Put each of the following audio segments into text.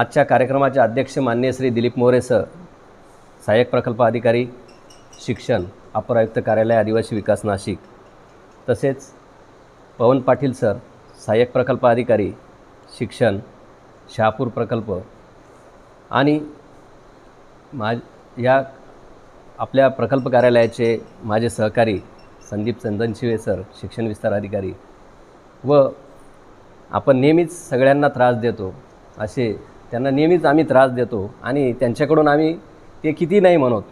आजच्या कार्यक्रमाचे अध्यक्ष मान्य श्री दिलीप मोरे सर सहाय्यक प्रकल्प अधिकारी शिक्षण अपर आयुक्त कार्यालय आदिवासी विकास नाशिक तसेच पवन पाटील सर सहाय्यक प्रकल्प अधिकारी शिक्षण शहापूर प्रकल्प आणि मा या आपल्या प्रकल्प कार्यालयाचे माझे सहकारी संदीप चंदनशिवे सर शिक्षण विस्तार अधिकारी व आपण नेहमीच सगळ्यांना त्रास देतो असे त्यांना नेहमीच आम्ही त्रास देतो आणि त्यांच्याकडून आम्ही ते किती नाही म्हणत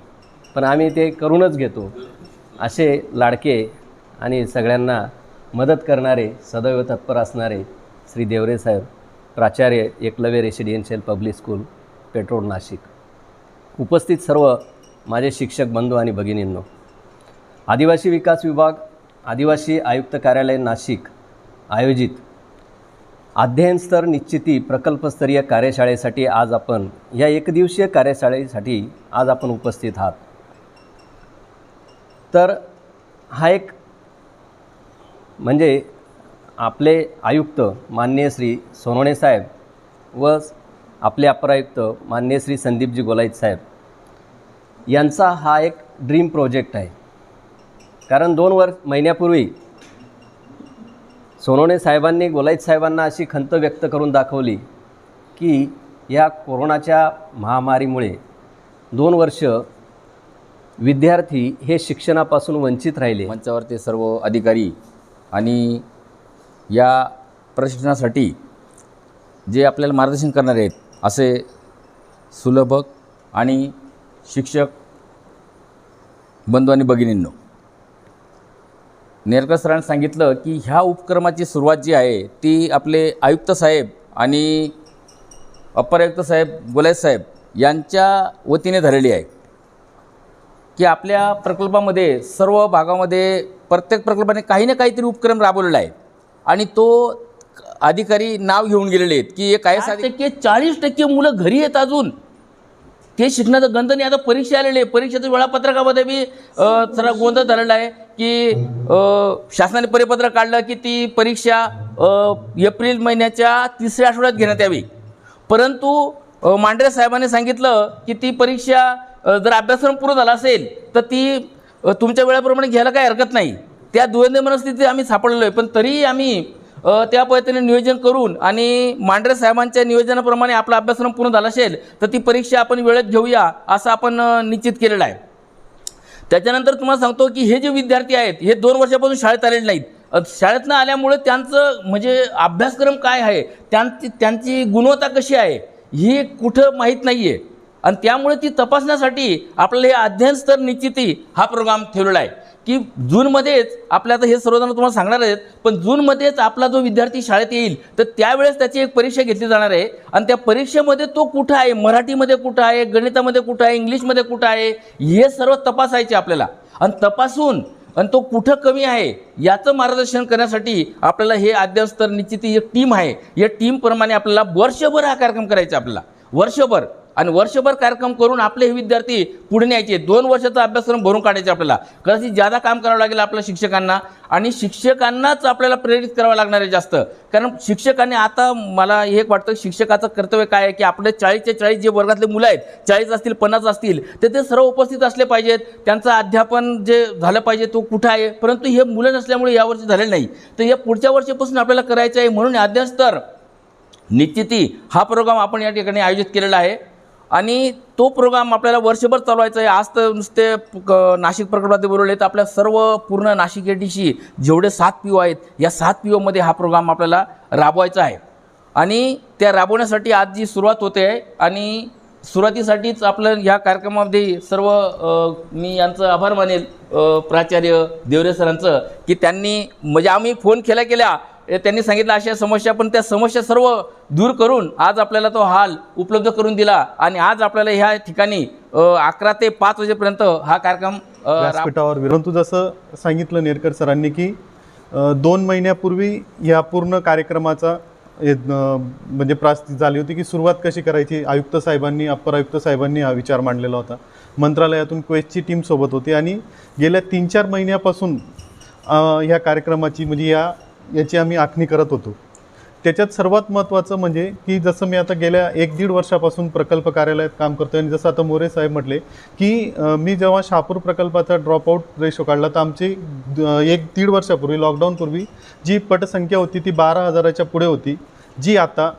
पण आम्ही ते करूनच घेतो असे लाडके आणि सगळ्यांना मदत करणारे सदैव तत्पर असणारे श्री देवरे साहेब प्राचार्य Eklavya residential public school petrol Nashik. उपस्थित सर्व माझे शिक्षक बंधू आणि भगिनींनो आदिवासी विकास विभाग आदिवासी आयुक्त कार्यालय नाशिक आयोजित अध्ययनस्तर निश्चिती प्रकल्पस्तरीय कार्यशाळेसाठी आज आपण या एकदिवसीय कार्यशाळेसाठी आज आपण उपस्थित आहात. तर हा एक म्हणजे आपले आयुक्त मान्य श्री सोनवणे साहेब व आपले अपर आयुक्त मान्य श्री संदीपजी गोलाईत साहेब यांचा हा एक ड्रीम प्रोजेक्ट आहे. कारण दोन वर्ष महिन्यापूर्वी सोनवणे साहेबांनी गोलाईत साहेबांना अशी खंत व्यक्त करून दाखवली की या कोरोनाच्या महामारीमुळे दोन वर्ष विद्यार्थी हे शिक्षणापासून वंचित राहिले. मंचावरचे सर्व अधिकारी आणि या प्रशिक्षणासाठी जे आपल्याला मार्गदर्शन करणारे आहेत असे सुलभक आणि शिक्षक बंधू आणि भगिनींनो नेरकर सरांनी सांगितलं की ह्या उपक्रमाची सुरुवात जी आहे ती आपले आयुक्त साहेब आणि अप्पर आयुक्त साहेब गोलायत साहेब यांच्या वतीने झालेली आहे. की आपल्या प्रकल्पामध्ये सर्व भागामध्ये प्रत्येक प्रकल्पाने काही ना काहीतरी उपक्रम राबवलेला आहे. आणि तो अधिकारी नाव घेऊन गेलेले आहेत की एक आहे टक्के चाळीस टक्के मुलं घरी आहेत अजून. ते शिकण्याचं गंध नाही. आता परीक्षा आलेली आहे. परीक्षेचं वेळापत्रकामध्ये बी जरा गोंधळ झालेला आहे की शासनाने परिपत्रक काढलं की ती परीक्षा एप्रिल महिन्याच्या तिसऱ्या आठवड्यात घेण्यात यावी. परंतु मांढरे साहेबांनी सांगितलं की ती परीक्षा जर अभ्यासक्रम पूर्ण झाला असेल तर ती तुमच्या वेळेप्रमाणे घ्यायला काही हरकत नाही. त्या दुर्दैव मनस्थितीत आम्ही सापडलेलो आहे पण तरीही आम्ही त्या पद्धतीने नियोजन करून आणि मांढरे साहेबांच्या नियोजनाप्रमाणे आपला अभ्यासक्रम पूर्ण झाला असेल तर ती परीक्षा आपण वेळेत घेऊया असं आपण निश्चित केलेलं आहे. त्याच्यानंतर तुम्हाला सांगतो की हे जे विद्यार्थी आहेत हे दोन वर्षापासून शाळेत आलेले नाहीत. अ, शाळेत न आल्यामुळे त्यांचं म्हणजे अभ्यासक्रम काय आहे त्यांची त्यांची गुणवत्ता कशी आहे ही कुठं माहीत नाही आहे आणि त्यामुळे ती तपासण्यासाठी आपल्याला हे अध्ययन स्तर निश्चिती हा प्रोग्राम ठेवलेला आहे. की जूनमध्येच आपल्या आता हे सर्वजण तुम्हाला सांगणार आहेत पण जूनमध्येच आपला जो विद्यार्थी शाळेत येईल तर त्यावेळेस त्याची एक परीक्षा घेतली जाणार आहे. आणि त्या परीक्षेमध्ये तो कुठं आहे? मराठीमध्ये कुठं आहे? गणितामध्ये कुठं आहे? इंग्लिशमध्ये कुठं आहे? हे सर्व तपासायचे आपल्याला. आणि तपासून आणि तो कुठं कमी आहे? याचं मार्गदर्शन करण्यासाठी आपल्याला हे अध्ययन स्तर एक टीम आहे. या टीमप्रमाणे आपल्याला वर्षभर हा कार्यक्रम करायचा आपल्याला. वर्षभर. आणि वर्षभर कार्यक्रम करून आपले हे विद्यार्थी पुढे न्यायचे. दोन वर्षाचा अभ्यासक्रम भरून काढायचे आपल्याला. कदाचित जादा काम करावं लागेल आपल्या शिक्षकांना आणि शिक्षकांनाच आपल्याला प्रेरित करावं लागणार आहे जास्त. कारण शिक्षकांनी आता मला हे एक वाटतं शिक्षकाचं कर्तव्य काय आहे की आपले चाळीसचे चाळीस जे वर्गातले मुलं आहेत चाळीस असतील पन्नास असतील तर ते सर्व उपस्थित असले पाहिजेत. त्यांचं अध्यापन जे झालं पाहिजे तो कुठं आहे? परंतु हे मुलं नसल्यामुळे यावर्षी झालेलं नाही. तर या पुढच्या वर्षीपासून आपल्याला करायचं आहे म्हणून अध्ययन तर निश्चिती हा प्रोग्राम आपण या ठिकाणी आयोजित केलेला आहे. आणि तो प्रोग्राम आपल्याला वर्षभर चालवायचा आहे. आज तर नुसते क- नाशिक प्रकल्पात बोलवले तर आपल्या सर्व पूर्ण नाशिक एटीशी जेवढे सात पी ओ आहेत या सात पी ओमध्ये हा प्रोग्राम आपल्याला राबवायचा आहे. आणि त्या राबवण्यासाठी आज जी सुरुवात होते आहे आणि सुरुवातीसाठीच आपलं ह्या कार्यक्रमामध्ये सर्व मी यांचं आभार मानेल प्राचार्य देवरे सरांचं की त्यांनी म्हणजे आम्ही फोन केल्या केल्या त्यांनी सांगितलं अशा समस्या पण त्या समस्या सर्व दूर करून आज आपल्याला तो हाल उपलब्ध करून दिला. आणि आज आपल्याला ह्या ठिकाणी अकरा ते पाच वाजेपर्यंत हा कार्यक्रम व्यासपीठावर परंतु जसं सांगितलं नेरकर सरांनी की दोन महिन्यापूर्वी या पूर्ण कार्यक्रमाचा म्हणजे प्रास्ती झाली होती की सुरुवात कशी करायची? आयुक्त साहेबांनी अप्पर आयुक्त साहेबांनी हा विचार मांडलेला होता. मंत्रालयातून क्वेस्टची टीम सोबत होती. आणि गेल्या तीन चार महिन्यापासून ह्या कार्यक्रमाची म्हणजे या याची आम्ही आखणी करत होतो. त्याच्यात सर्वात महत्त्वाचं म्हणजे की जसं मी आता गेल्या एक दीड वर्षापासून प्रकल्प कार्यालयात काम करतो आणि जसं आता मोरे साहेब म्हटले की मी जेव्हा शहापूर प्रकल्पाचा ड्रॉपआउट रेशो काढला तर आमची एक दीड वर्षापूर्वी लॉकडाऊनपूर्वी जी पटसंख्या होती ती बारा हजाराच्या पुढे होती. जी आता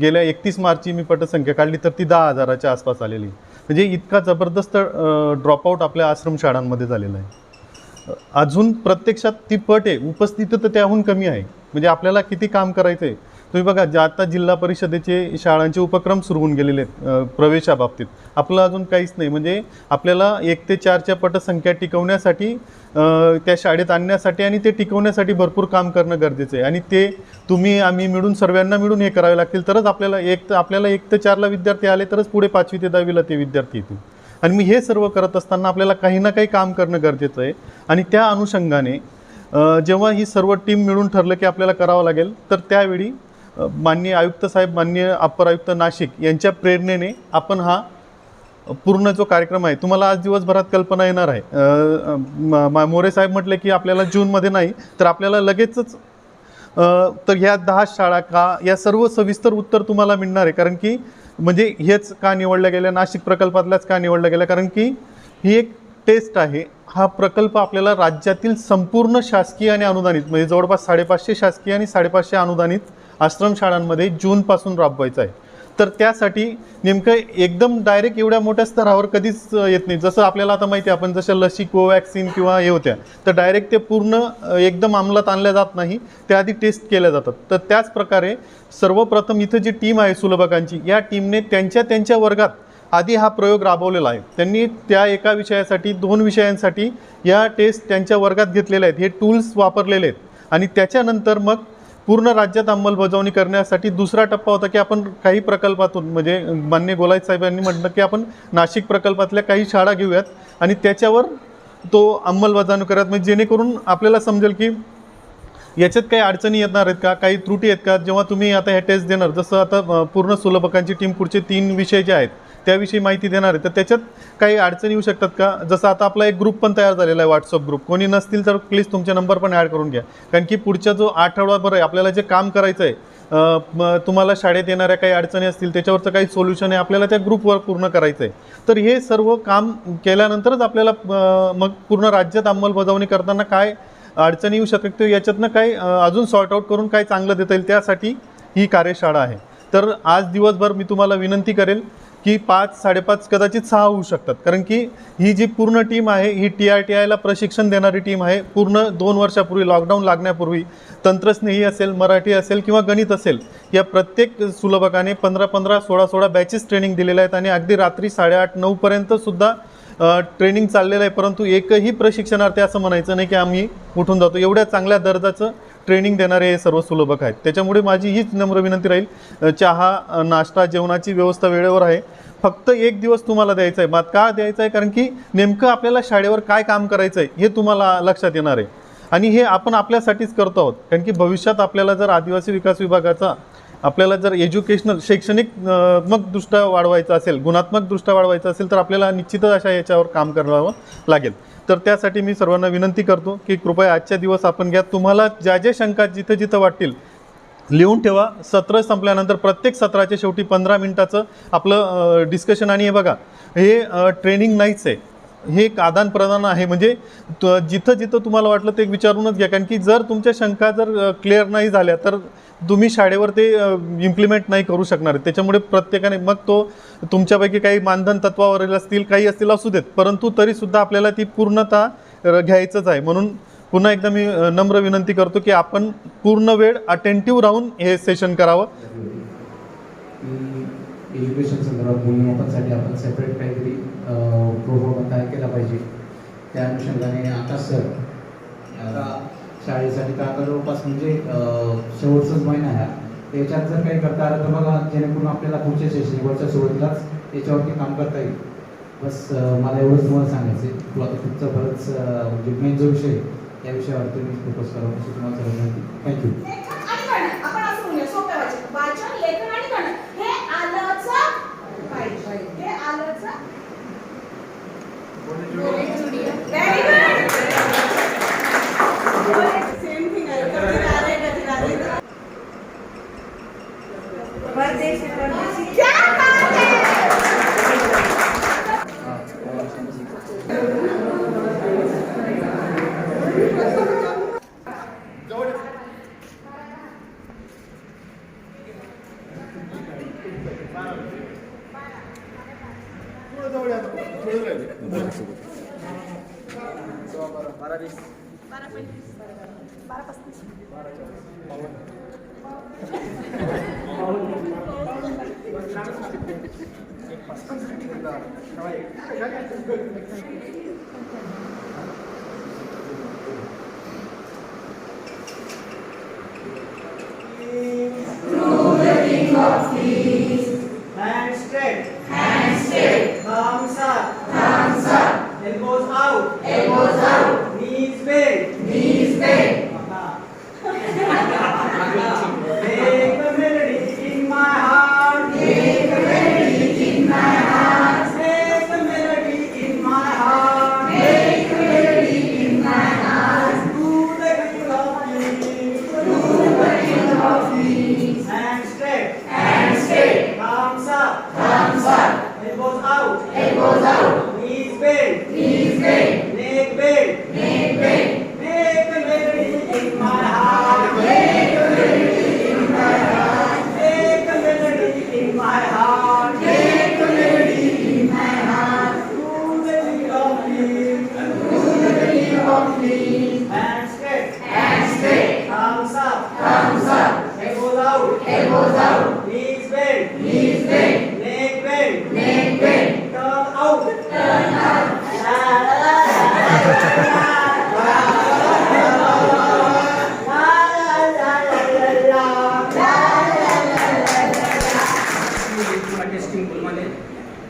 गेल्या एकतीस मार्चची मी पटसंख्या काढली तर ती दहा हजाराच्या आसपास आलेली. म्हणजे इतका जबरदस्त ड्रॉपआउट आपल्या आश्रमशाळांमध्ये झालेला आहे. अजून प्रत्यक्षात ती पट आहे. उपस्थित तर त्याहून कमी आहे. म्हणजे आपल्याला किती काम करायचं आहे तुम्ही बघा जे आता जिल्हा परिषदेचे शाळांचे उपक्रम सुरू होऊन गेलेले आहेत प्रवेशाबाबतीत आपलं अजून काहीच नाही. म्हणजे आपल्याला एक ते चारच्या पटसंख्या टिकवण्यासाठी त्या शाळेत आणण्यासाठी आणि ते टिकवण्यासाठी भरपूर काम करणं गरजेचं आहे. आणि ते तुम्ही आम्ही मिळून सर्वांना मिळून हे करावे लागतील तरच आपल्याला एक आपल्याला एक ते चारला विद्यार्थी आले तरच पुढे पाचवी ते दहावीला ते विद्यार्थी येतील. आणि मी हे सर्व करत असताना आपल्याला काही ना काही काम करणं गरजेचं आहे. आणि त्या अनुषंगाने जेव्हा ही सर्व टीम मिळून ठरलं की आपल्याला करावं लागेल तर त्यावेळी माननीय आयुक्त साहेब माननीय अप्पर आयुक्त नाशिक यांच्या प्रेरणेने आपण हा पूर्ण जो कार्यक्रम आहे तुम्हाला आज दिवसभरात कल्पना येणार आहे. मोरे साहेब म्हटले की आपल्याला जूनमध्ये नाही तर आपल्याला लगेचच तर ह्या दहा शाळा का या सर्व सविस्तर उत्तर तुम्हाला मिळणार आहे. कारण की म्हणजे हेच का निवडलं गेलं? नाशिक प्रकल्पातल्याच का निवडलं गेलं? कारण की ही एक टेस्ट आहे. हा प्रकल्प आपल्याला राज्यातील संपूर्ण शासकीय आणि अनुदानित म्हणजे जवळपास साडेपाचशे शासकीय आणि साडेपाचशे अनुदानित आश्रमशाळांमध्ये जूनपासून राबवायचा आहे. तर त्यासाठी नेमकं एकदम डायरेक्ट एवढ्या मोठ्या स्तरावर कधीच येत नाही. जसं आपल्याला आता माहिती आहे आपण जशा लसी कोवॅक्सिन किंवा हे होत्या तर डायरेक्ट ते पूर्ण एकदम अंमलात आणल्या जात नाही. त्या आधी टेस्ट केल्या जातात. तर त्याच प्रकारे सर्वप्रथम इथं जी टीम आहे सुलभकांची या टीमने त्यांच्या त्यांच्या वर्गात आधी हा प्रयोग राबवलेला आहे. त्यांनी त्या एका विषयासाठी दोन विषयांसाठी या टेस्ट त्यांच्या वर्गात घेतलेल्या आहेत. हे टूल्स वापरलेले आहेत. आणि त्याच्यानंतर मग पूर्ण राज्यात अंमलबजावणी करण्यासाठी दुसरा टप्पा होता की आपण काही प्रकल्पातून म्हणजे मान्य गोलाय साहेबांनी म्हटलं की आपण नाशिक प्रकल्पातल्या काही शाळा घेऊयात आणि त्याच्यावर तो अंमलबजावणी करत म्हणजे जेणेकरून आपल्याला समजेल की याच्यात काही अडचणी येणार आहेत का काही त्रुटी आहेत का? जेव्हा तुम्ही आता ह्या टेस्ट देणार जसं आता पूर्ण सुलभकांची टीम पुढचे तीन विषय जे आहेत त्याविषयी माहिती देणार आहे. तर त्याच्यात काही अडचणी येऊ शकतात का? जसं आता आपला एक ग्रुप पण तयार झालेला आहे व्हॉट्सअप ग्रुप कोणी नसतील तर प्लीज तुमचे नंबर पण ॲड करून घ्या. कारण की पुढच्या जो आठवडाभर आहे आपल्याला जे काम करायचं आहे तुम्हाला शाळेत येणाऱ्या काही अडचणी असतील त्याच्यावरचं काही सोल्युशन आहे आपल्याला त्या ग्रुपवर पूर्ण करायचं आहे तर हे सर्व काम केल्यानंतरच आपल्याला मग पूर्ण राज्यात अंमलबजावणी करताना काय अडचणी येऊ शकते याच्यातनं काही अजून सॉर्ट आऊट करून काय चांगलं देता येईल त्यासाठी ही कार्यशाळा आहे. तर आज दिवसभर मी तुम्हाला विनंती करेल की पाच साडेपाच कदाचित सहा होऊ शकतात. कारण की ही जी पूर्ण टीम आहे ही टी आर टी आयला प्रशिक्षण देणारी टीम आहे. पूर्ण दोन वर्षापूर्वी लॉकडाऊन लागण्यापूर्वी तंत्रस्नेही असेल मराठी असेल किंवा गणित असेल या प्रत्येक सुलभकाने पंधरा पंधरा सोळा सोळा बॅचेस ट्रेनिंग दिलेल्या आहेत आणि अगदी रात्री साडेआठ नऊपर्यंत सुद्धा ट्रेनिंग चाललेलं आहे. परंतु एकही प्रशिक्षणार्थी असं म्हणायचं नाही की आम्ही उठून जातो. एवढ्या चांगल्या दर्जाचं ट्रेनिंग देणारे हे सर्व सुलभक आहेत. त्याच्यामुळे माझी हीच नम्र विनंती राहील चहा नाश्ता जेवणाची व्यवस्था वेळेवर आहे. फक्त एक दिवस तुम्हाला द्यायचा आहे. मात का द्यायचं आहे? कारण की नेमकं आपल्याला शाळेवर काय काम करायचं आहे हे तुम्हाला लक्षात येणार आहे. आणि हे आपण आपल्यासाठीच करतो आहोत. कारण की भविष्यात आपल्याला जर आदिवासी विकास विभागाचा आपल्याला जर एज्युकेशनल शैक्षणिक मग दृष्ट्या वाढवायचं असेल गुणात्मक दृष्ट्या वाढवायचं असेल तर आपल्याला निश्चितच अशा याच्यावर काम करावं लागेल. तर त्यासाठी मी सर्वांना विनंती करतो की कृपया आजच्या दिवस आपण घ्या. तुम्हाला ज्या ज्या शंका जिथं जिथं वाटतील लिहून ठेवा. सत्र संपल्यानंतर प्रत्येक सत्राच्या शेवटी पंधरा मिनिटाचं आपलं डिस्कशन आणि हे बघा हे ट्रेनिंग नाहीच आहे. हे एक आदान प्रदान आहे. म्हणजे त- जिथं जिथं तुम्हाला वाटलं ते विचारूनच घ्या. कारण की जर तुमच्या शंका जर क्लिअर नाही झाल्या तर तुम्ही शाळेवर ते इम्प्लिमेंट नाही करू शकणार. त्याच्यामुळे प्रत्येकाने मग तो तुमच्यापैकी काही मानधन तत्वावरील असतील काही असतील असू देत. परंतु तरीसुद्धा आपल्याला ती पूर्णतः घ्यायचंच आहे. म्हणून पुन्हा एकदा मी नम्र विनंती करतो की आपण पूर्ण वेळ अटेंटिव्ह राहून हे सेशन करावं. एज्युकेशन संदर्भात मूल्यमापनासाठी आपण सेपरेट काहीतरी प्रोग्राम तयार केला पाहिजे. त्या अनुषंगाने आकाश सर आता शाळेसाठी तर आता जवळपास म्हणजे अं, शेवटचाच महिना आहे. हा. त्याच्यात जर काही करता आलं तर बघा जेणेकरून आपल्याला पुढच्या सेशन सुरुवातीलाच याच्यावरती काम करता येईल. बस मला एवढंच तुम्हाला सांगायचं आहे तुला तुमचा बरंच म्हणजे मेन जो विषय आहे, त्या विषयावरती मी फोकस करावं अशी तुम्हाला thank you Para pues. Para pues. Para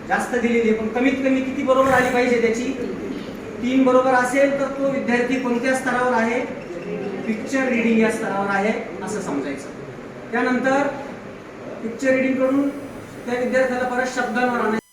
जास्त दिलेली आहे. पण कमीत कमी किती बरोबर आली पाहिजे त्याची? तीन बरोबर असेल तर तो विद्यार्थी कोणत्या स्तरावर आहे? पिक्चर रिडिंग या स्तरावर आहे असं समजायचं. त्यानंतर पिक्चर रिडिंग करून त्या विद्यार्थ्याला परत शब्दांवर आणायचं.